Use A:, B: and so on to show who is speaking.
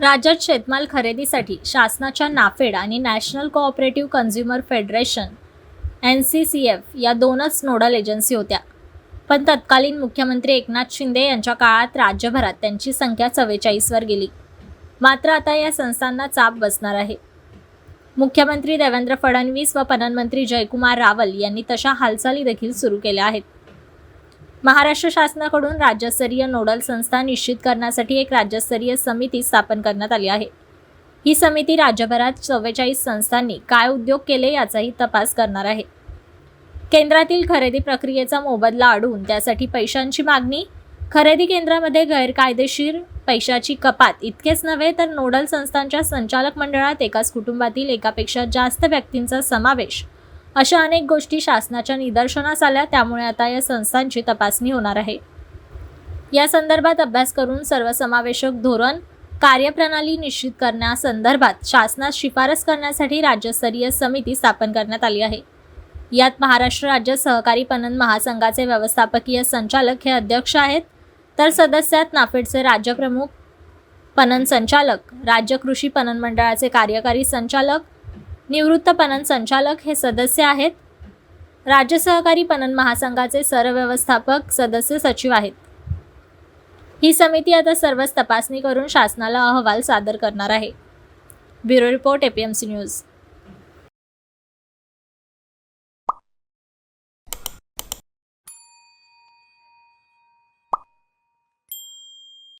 A: राज्यात शेतमाल खरेदीसाठी शासनाच्या नाफेड आणि national cooperative consumer federation N C C F या दोनच नोडल एजन्सी होत्या. पण तत्कालीन मुख्यमंत्री एकनाथ शिंदे यांच्या काळात राज्यभरात त्यांची संख्या चव्वेचाळीसवर गेली. मात्र आता या संस्थांना चाप बसणार आहे. मुख्यमंत्री देवेंद्र फडणवीस व पणनमंत्री जयकुमार रावल यांनी तशा हालचाली देखील सुरू केल्या आहेत. महाराष्ट्र शासनाकडून राज्यस्तरीय नोडल संस्था निश्चित करण्यासाठी एक राज्यस्तरीय समिती स्थापन करण्यात आली आहे. ही समिती राज्यभरात चव्वेचाळीस संस्थांनी काय उद्योग केले याचाही तपास करणार आहे. केंद्रातील खरेदी प्रक्रियेचा मोबदला अडवून त्यासाठी पैशांची मागणी खरेदी केंद्रामध्ये गैरकायदेशीर पैशाची कपात इतकेच नव्हे तर नोडल संस्थांच्या संचालक मंडळात एकाच कुटुंबातील एकापेक्षा जास्त व्यक्तींचा समावेश अशा अनेक गोष्टी शासनाच्या निदर्शनास आल्या त्यामुळे आता या संस्थांची तपासणी होणार आहे. या संदर्भात अभ्यास करून सर्वसमावेशक धोरण कार्यप्रणाली निश्चित करण्यासंदर्भात शासनास शिफारस करण्यासाठी राज्यस्तरीय समिती स्थापन करण्यात आली आहे. यात महाराष्ट्र राज्य सहकारी पणन महासंघाचे व्यवस्थापकीय संचालक हे अध्यक्ष आहेत. तर सदस्यात नाफेडचे राज्यप्रमुख पणन संचालक राज्य कृषी पणन मंडळाचे कार्यकारी संचालक निवृत्त पणन संचालक हे सदस्य आहेत. राज्य सहकारी पणन महासंघाचे सरव्यवस्थापक सदस्य सचिव आहेत. ही समिती आता सर्वच तपासणी करून शासनाला अहवाल सादर करणार आहे. Bureau report APMC news.